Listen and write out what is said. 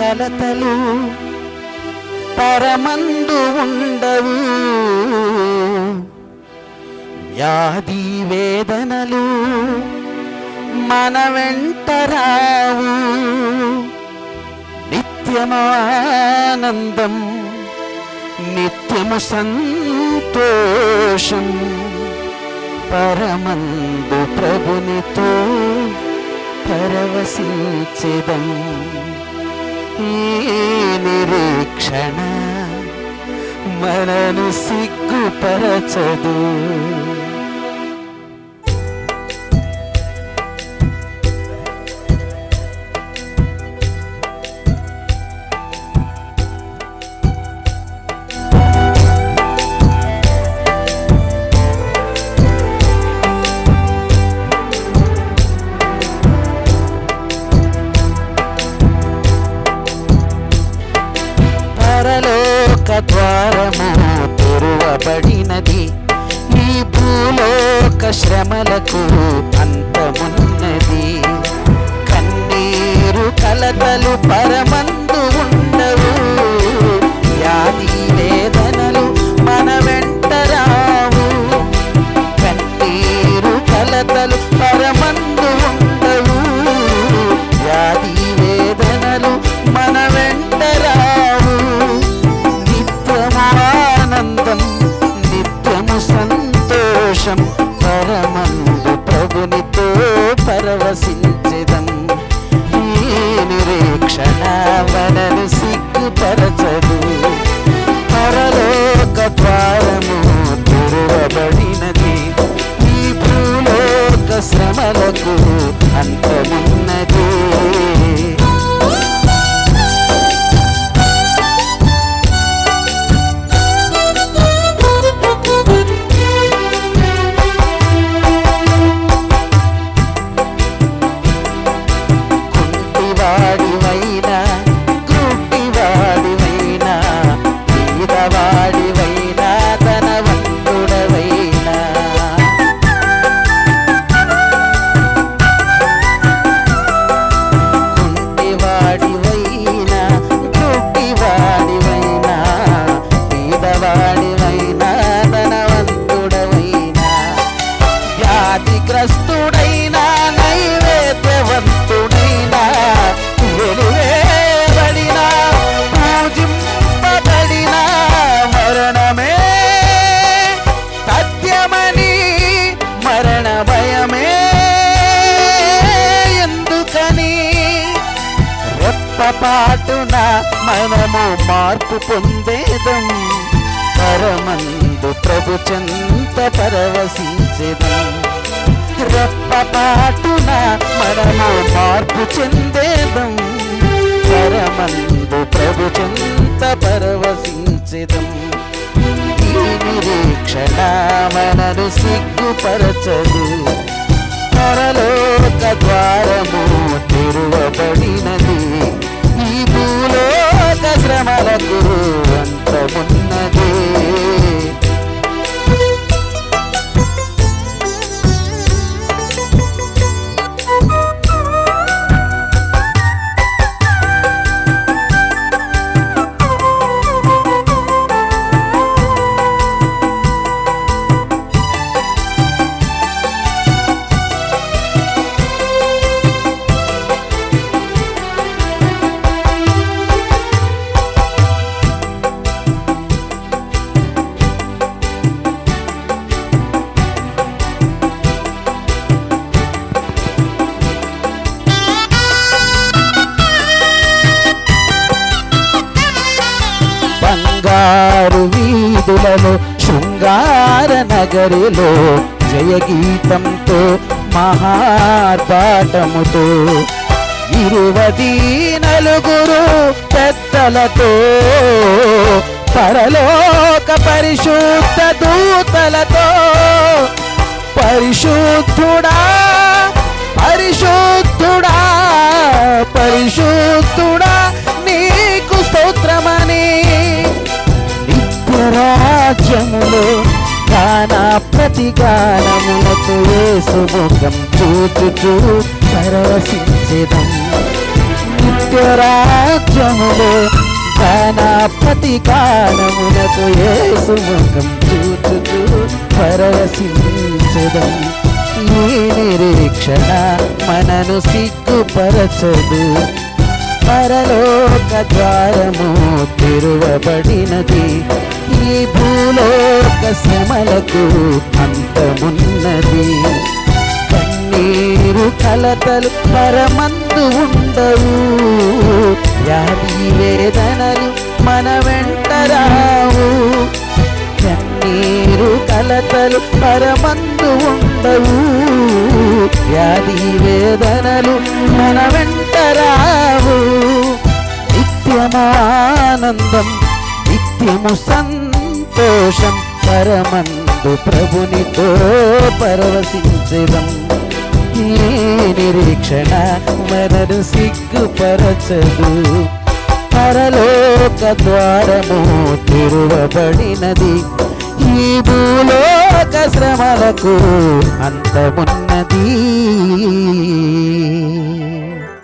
కలతలు పరమందు ఉండవు. వ్యాధి వేదనలు మన వెంటరావు నిత్యమానందం నిత్యము సంతోషం పరమందు ప్రభునితో పరవశించదం. నిరీక్షణ మనను సిగ్గుపరచదు. పడినది ఈ భూలోక శ్రమలకు అంతమున్నది. కన్నీరు కలతలు పరమందు సంతోషం పరమందు ప్రభునితో పరవశించదం. ఈ నిరీక్షణ మనను సిగ్గుపరచదు. పరలోక ద్వారము తెరవబడినది. ఈ భూలోక శ్రమలకు అంతమున్నది రెప్పపాటున మనము మార్పు పొందేదం. పరమందు ప్రభు చెంత పరవశించేదం. రెప్పపాటున మనము మార్పు చెందేదం. పరమందు ప్రభు చెంత పరవశించేదం. ఈ నిరీక్షణ మనను సిగ్గుపరచదు. పరలోక ద్వారము తిరువబడినది. బంగారు వీధులలో శృంగార నగరిలో జయగీతంతో మహార్పాటముతో ఇరువది నలుగురు పెద్దలతో పరలోక పరిశుద్ధ దూతలతో పరిశుద్ధుడా పరిశుద్ధ రాజ్యములో గానా ప్రతి గానములతో యేసు ముఖం చూచుచూ పరవశించెదం. నిత్య రాజ్యములో గానా ప్రతి గానములతో యేసు ముఖం చూచుచూ పరవశించదం. ఈ నిరీక్షణ మనను సిగ్గుపరచదు. పరలోక ద్వారము తిరువబడినది. ఈ భూలోక శ్రమలకు అంతమున్నది. కన్నీరు కలతలు పరమందు ఉండవు. వ్యాధి వేదనలు మన వెంట రావు. కన్నీరు కలతలు పరమందు ఉండవు. వ్యాధి వేదనలు మన వెంట రావు. నిత్యమానందం నిత్యము సంత సంతోషం పరమందు ప్రభునితో పరవశించదం. ఈ నిరీక్షణ మనను సిగ్గుపరచదు. పరలోక ద్వారము తిరువబడినది. ఈ భూలోక శ్రమలకు అంతమున్నది.